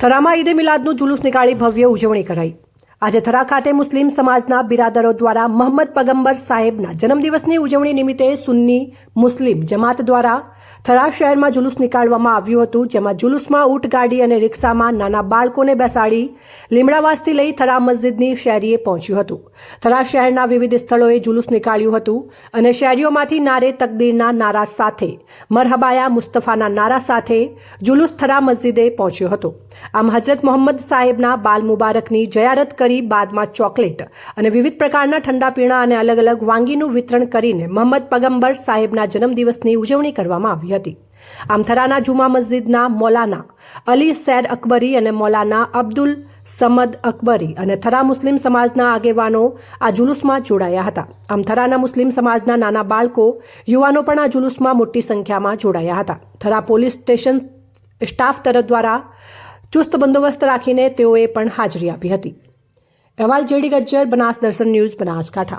થરામાં ઈદે મિલાદનું જુલુસ નીકાળી ભવ્ય ઉજવણી કરાઈ. આજે થરા ખાતે મુસ્લિમ સમાજના બિરાદરો દ્વારા મોહમ્મદ પગંબર સાહેબના જન્મદિવસની ઉજવણી નિમિત્તે સુન્ની મુસ્લિમ જમાત દ્વારા થરા શહેરમાં જુલુસ નીકાળવામાં આવ્યું હતું, જેમાં જુલુસમાં ઊંટ ગાડી અને રિક્ષામાં નાના બાળકોને બેસાડી લીમડાવાસથી લઈ થરા મસ્જિદની શેરીએ પહોંચ્યું હતું. થરા શહેરના વિવિધ સ્થળોએ જુલુસ નીકાળ્યું હતું અને શેરીઓમાંથી નારે તકદીરના નારા સાથે, મરહબાયા મુસ્તફાના નારા સાથે જુલુસ થરા મસ્જિદે પહોંચ્યો હતો. આમ હજરત મોહમ્મદ સાહેબના બાલ મુબારકની જયારત કરી બાદમાં ચોકલેટ અને વિવિધ પ્રકારના ઠંડા પીણા અને અલગ અલગ વાનગીનું વિતરણ કરીને મોહમ્મદ પગંબર સાહેબના જન્મદિવસની ઉજવણી કરવામાં આવી હતી. આમ થરાના જુમા મસ્જિદના મૌલાના અલી સૈદ અકબરી અને મૌલાના અબ્દુલ સમદ અકબરી અને થરા મુસ્લિમ સમાજના આગેવાનો આ જુલુસમાં જોડાયા હતા. આમ થરાના મુસ્લિમ સમાજના નાના બાળકો, યુવાનો પણ આ જુલુસમાં મોટી સંખ્યામાં જોડાયા હતા. થરા પોલીસ સ્ટેશન સ્ટાફ તરફ દ્વારા ચુસ્ત બંદોબસ્ત રાખીને તેઓએ પણ હાજરી આપી હતી. અહેવાલ જેડી ગજ્જર બનાસ દર્શન ન્યૂઝ બનાસકાંઠા.